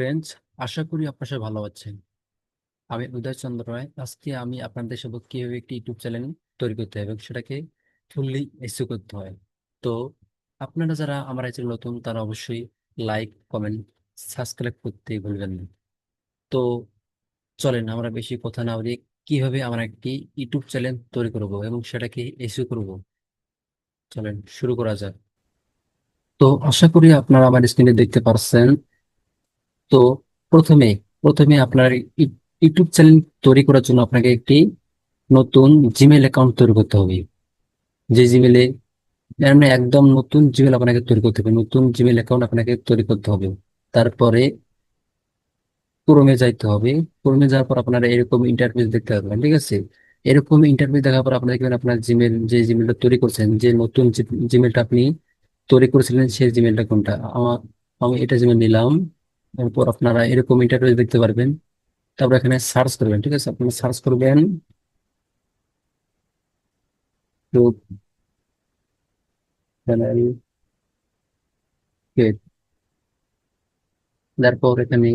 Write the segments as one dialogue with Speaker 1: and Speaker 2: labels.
Speaker 1: Friends আশা করি আপনার সবাই ভালো আছেন। আমি উদয় চন্দ্র রায়। আজকে আমি আপনাদের সাথে কীভাবে একটি ইউটিউব চ্যানেল তৈরি করতে হয় এবং সেটাকে ফুললি এসিও করতে হয়। তো আপনারা যারা আমার এই চ্যানেল নতুন, তারা অবশ্যই লাইক কমেন্ট সাবস্ক্রাইব করতে ভুলবেন না। তো চলেন, আমরা বেশি কথা না বলি কীভাবে আমরা একটি ইউটিউব চ্যানেল তৈরি করব এবং সেটাকে এসিও করব। চলেন, শুরু করা যাক। তো আশা করি আপনারা আমার স্ক্রিনে দেখতে পারছেন। তো প্রথমে প্রথমে আপনার ইউটিউব চ্যানেল তৈরি করার জন্য আপনাকে একটি নতুন জিমেল অ্যাকাউন্ট তৈরি করতে হবে। যে জিমেলে মানে একদম নতুন জিমেল আপনাকে তৈরি করতে হবে। নতুন জিমেল অ্যাকাউন্ট আপনাকে তৈরি করতে হবে। তারপরে ক্রোমে যাইতে হবে। ক্রোমে যাওয়ার পর আপনারা এরকম ইন্টারফেস দেখতে পাবেন ঠিক আছে? এরকম ইন্টারফেস দেখার পর আপনারা দেখবেন আপনার জিমেল যে জিমেলটা তৈরি করছেন, যে নতুন জিমেলটা আপনি তৈরি করেছিলেন, সেই জিমেলটা কোনটা? আমার আমি এটা জিমেল নিলাম। এরপর আপনারা এরকম ইন্টারফেস দেখতে পারবেন। তারপর এখানে সার্চ করবেন, ঠিক আছে? আপনারা সার্চ করবেন। তারপর এখানে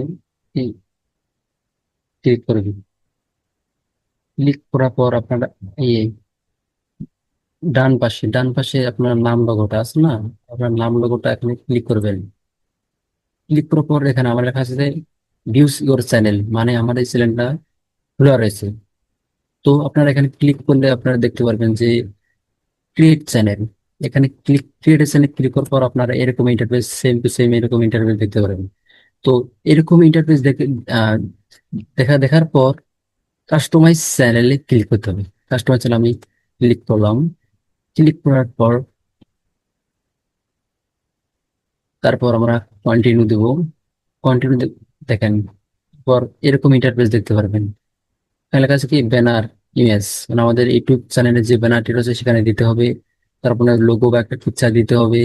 Speaker 1: ক্লিক করবেন ক্লিক করার পর আপনারা এই ডান পাশে ডান পাশে আপনার নাম লোগোটা আছে না? আপনার নাম লোগোটা এখানে ক্লিক করবেন। ক্লিক করার পর এখানে আমার লেখা আছে যে ভিউস ইউর চ্যানেল মানে আমাদের চ্যানেলটা খোলা রয়েছে। তো আপনারা এখানে ক্লিক করলে আপনারা দেখতে পারবেন যে ক্রিয়েট চ্যানেল এখানে ক্লিক ক্রিয়েট চ্যানেল ক্লিক করার পর আপনারা এরকম ইন্টারফেস সেম টু সেম এরকম ইন্টারফেস দেখতে পারবেন। তো এরকম ইন্টারফেস দেখে দেখা, দেখার পর কাস্টমাইজ চ্যানেলে ক্লিক করতে হবে। কাস্টমাইজ চ্যানেল আমি ক্লিক করলাম। ক্লিক করার পর তারপর আমরা কন্টিনিউ দেব। কন্টিনিউ দেখেন, পর এরকম ইন্টারফেস দেখতে পারবেন। এখানে লেখা আছে কি? ব্যানার ইমেজ মানে আমাদের ইউটিউব চ্যানেলে যে ব্যানারটি রয়েছে, সেখানে দিতে হবে। তারপর লোগো বা একটা পিকচার দিতে হবে।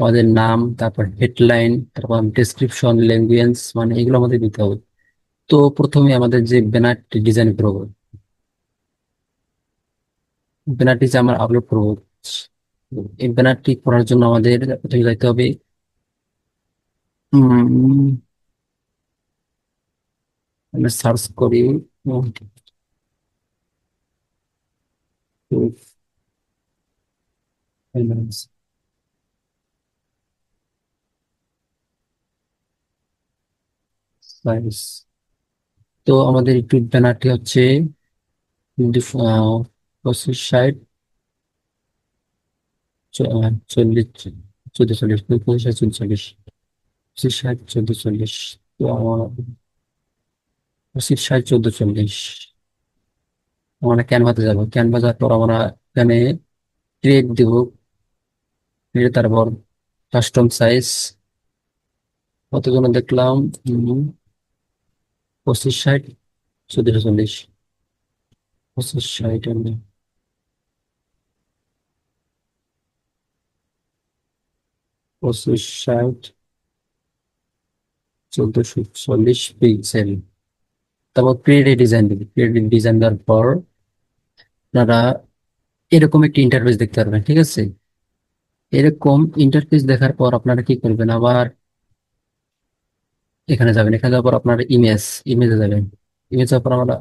Speaker 1: আমাদের নাম, তারপর হেডলাইন তারপর ডেসক্রিপশন ল্যাঙ্গুয়েজ মানে এগুলো আমাদের দিতে হবে। তো প্রথমে আমাদের যে ব্যানারটি ডিজাইন করব। ব্যানারটি যে আমরা আপলোড করব, এই ব্যানারটি করার জন্য আমাদের প্রথমে যাইতে হবে সার্চ করি। তো আমাদের ইউটিউব ব্যানারটি হচ্ছে পঁচিশ ষাট চল্লিশ চোদ্দ চল্লিশ পঁচিশ চল্লিশ পঁচিশ ষাট, চোদ্দ, চল্লিশ। তো আমার পঁচিশ ষাট, চোদ্দ, চল্লিশ। আমরা ক্যানভাতে যাব। ক্যানভা যাওয়ার পর আমরা এখানে ক্রিয়েট দিব। ক্রিয়েট তারপর কাস্টম সাইজ কতজন দেখলাম? পঁচিশ ষাট চোদ্দশো চল্লিশ। পঁচিশ ষাট পঁচিশ ষাট। চোদ্দশো চল্লিশ পিক্সেল। তারপর ক্রিয়েট ডিজাইন দিবি। ক্রিয়েট ডিজাইন দেওয়ার পর আপনারা এরকম একটি ইন্টারফেস দেখতে পারবেন, ঠিক আছে? এরকম ইন্টারফেস দেখার পর আপনারা কি করবেন? আবার এখানে যাবেন। এখানে যাওয়ার পর আপনার ইমেজ ইমেজে যাবেন। ইমেজ পর আমরা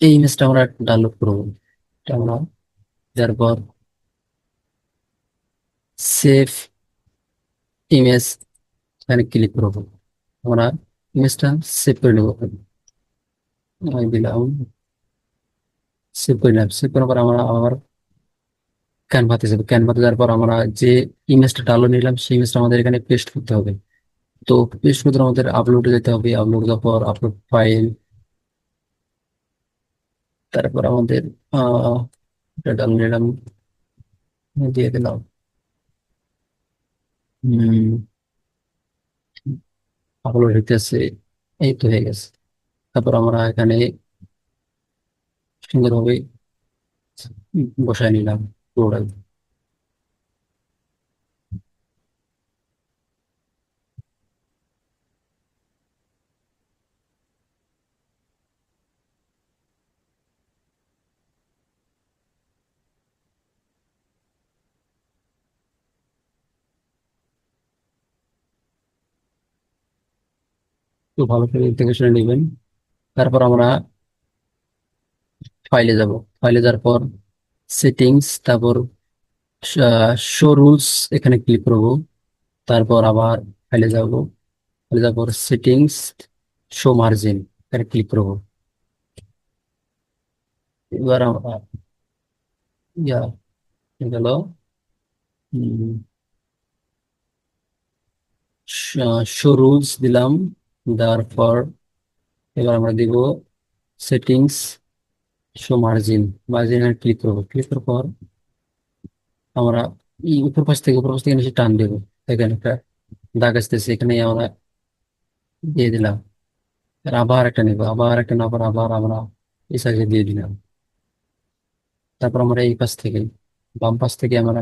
Speaker 1: এই ইমেজটা আমরা ডাউনলোড করব। এটা আমরা দেওয়ার পর সেভ ইমেজ এখানে ক্লিক করব। আমরা ইমেজটা সেভ করে নেব। আমি দিলাম সেভ করে নিলাম সেভ করার পর আমরা আবার ক্যানভাতে যাব। ক্যানভাতে যাওয়ার পর আমরা যে ইমেজটা ডাউনলোড নিলাম, সেই ইমেজটা আমাদের এখানে পেস্ট করতে হবে। তো পেস্ট করতে আমাদের আপলোডে যেতে হবে। আপলোড দেওয়ার পর আপলোড ফাইল তারপর আমাদের ডাউনলোড নিলাম। দিয়ে দিলাম। হম। আপলোড হইতেছে এই তো হয়ে গেছে। তারপর আমরা এখানে সুন্দরভাবে বসায় নিলাম পুরোটাই। তো ভালো করে দেখে শুনে নেবেন। তারপর আমরা ফাইলে যাব। ফাইলে যাওয়ার পর সেটিংস তারপর শো রুলস এখানে ক্লিক করব। তারপর আবার ফাইলে যাব। ফাইলে যাওয়ার পর সেটিংস শো মার্জিন এখানে ক্লিক করব। এবার আমরা, ইয়া গেল। শো রুলস দিলাম। দেওয়ার পর এবার আমরা দিব settings show margin margin click করব। ক্লিক করার পর আমরা উপর পাশ থেকে উপর পাশ থেকে নিচে টান দেবো। এখানে একটা দাগ আসতেছে এখানে আমরা দিয়ে দিলাম। আবার একটা নেব, আবার একটা নেবার আবার আমরা এই সাইজে দিয়ে দিলাম। তারপর আমরা এই পাশ থেকে, বাম পাশ থেকে আমরা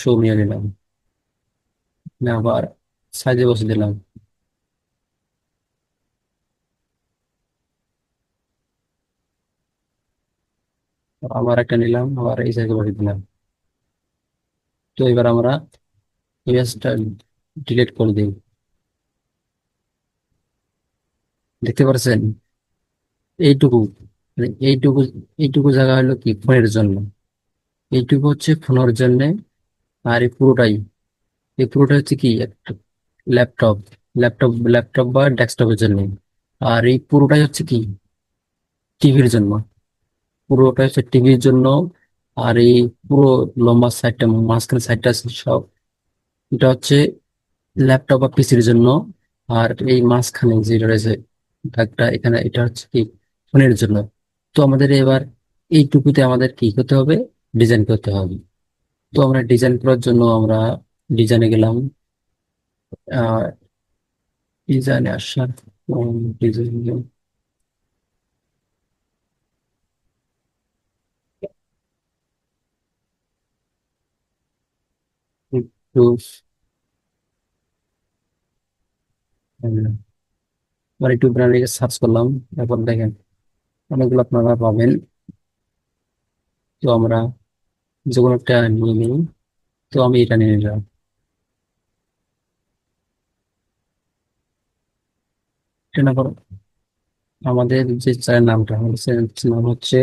Speaker 1: শো নিয়ে নিলাম। আবার সাইজে বসে দিলাম। আবার একটা নিলাম, আবার এই সাইজে বসে দিলাম। তো এবার আমরা ইমেজটা ডিলিট করে দিই। দেখতে পাচ্ছেন এইটুকু মানে এইটুকু এইটুকু জায়গা হলো কি? ফোনের জন্য। এইটুকু হচ্ছে ফোনের জন্য, আর এই পুরোটাই। এই পুরোটা হচ্ছে কি? একটা ল্যাপটপ ল্যাপটপ ল্যাপটপ বা ডেস্কটপের জন্য। আর এই পুরোটাই হচ্ছে কি? টিভির জন্য। পুরোটা হচ্ছে টিভির জন্য আর এই পুরো লম্বা সাইডটা মাঝখানে সাইডটা সব। এটা হচ্ছে ল্যাপটপ বা পিসির জন্য। আর এই মাঝখানে যে রয়েছে দাগটা এখানে এটা হচ্ছে কি? ফোনের জন্য। তো আমাদের এবার এইটুকুতে আমাদের কি করতে হবে? ডিজাইন করতে হবে। তো আমরা ডিজাইন করার জন্য আমরা ডিজাইনে গেলাম। ডিজাইনে আসার ডিজাইন একটু একটু ব্র্যান্ড সার্চ করলাম। তারপর দেখেন, অনেকগুলো আপনারা পাবেন। তো আমরা যে কোনো একটা নিয়ে নিই। তো আমি এটা নিয়ে নিলাম। আমাদের যে চ্যানেল নামটা নাম হচ্ছে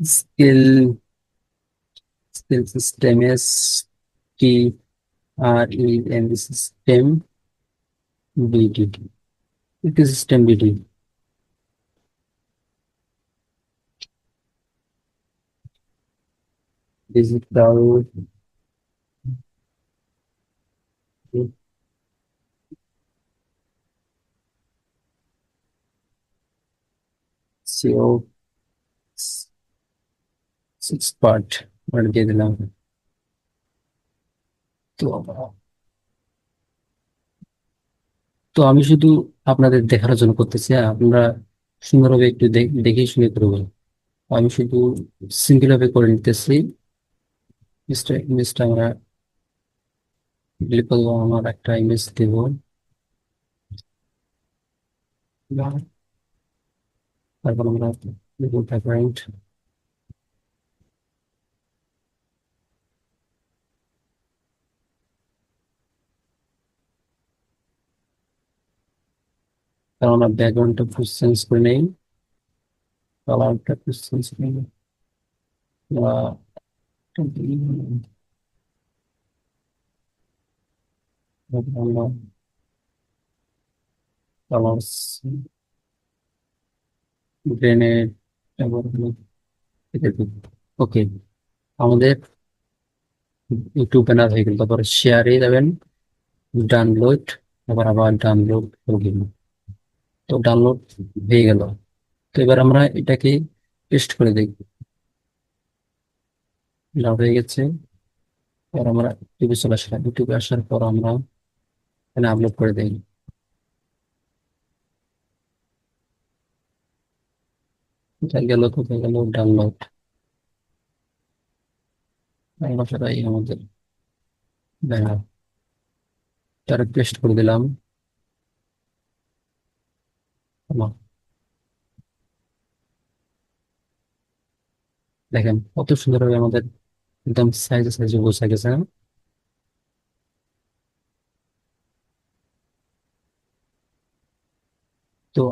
Speaker 1: skill still system S T R E and the system BD. It is system is Digital okay. CO six part. মানে দিয়ে দিলাম। তো তো আমি শুধু আপনাদের দেখার জন্য করতেছি আপনারা সুন্দরভাবে একটু দেখে শুনে করবেন আমি শুধু সিম্পল ভাবে করে নিতেছি। মিস্টার ইমেজটা আমরা আমার একটা ইমেজ দেব। তারপর আমরা দেবো কারণ ব্যাকগ্রাউন্ডটা ফুল চেঞ্জ করে নেই। কালারটা ফুল চেঞ্জ করে নেই। কালার্স গ্রেনেড ওকে আমাদের ইউটিউব ব্যানার হয়ে গেল। তারপরে শেয়ারে যাবেন। ডাউনলোড আবার আবার ডাউনলোড করে তো ডাউনলোড হয়ে গেল। তো এবার আমরা এটাকে পেস্ট করে দেখব। ডাউনলোড হয়ে গেছে। এবার আমরা ইউটিউবে চলে আসলাম। ইউটিউবে আসার পর আমরা এখানে আপলোড করে দিই। কোথায় গেল কোথায় গেল? ডাউনলোড বাসাটাই আমাদের ব্যানার। তারা পেস্ট করে দিলাম। কমা দেখেন কত সুন্দরভাবে আমাদের একদম সাইজে সাইজে বোঝা গেছে হ্যাঁ তো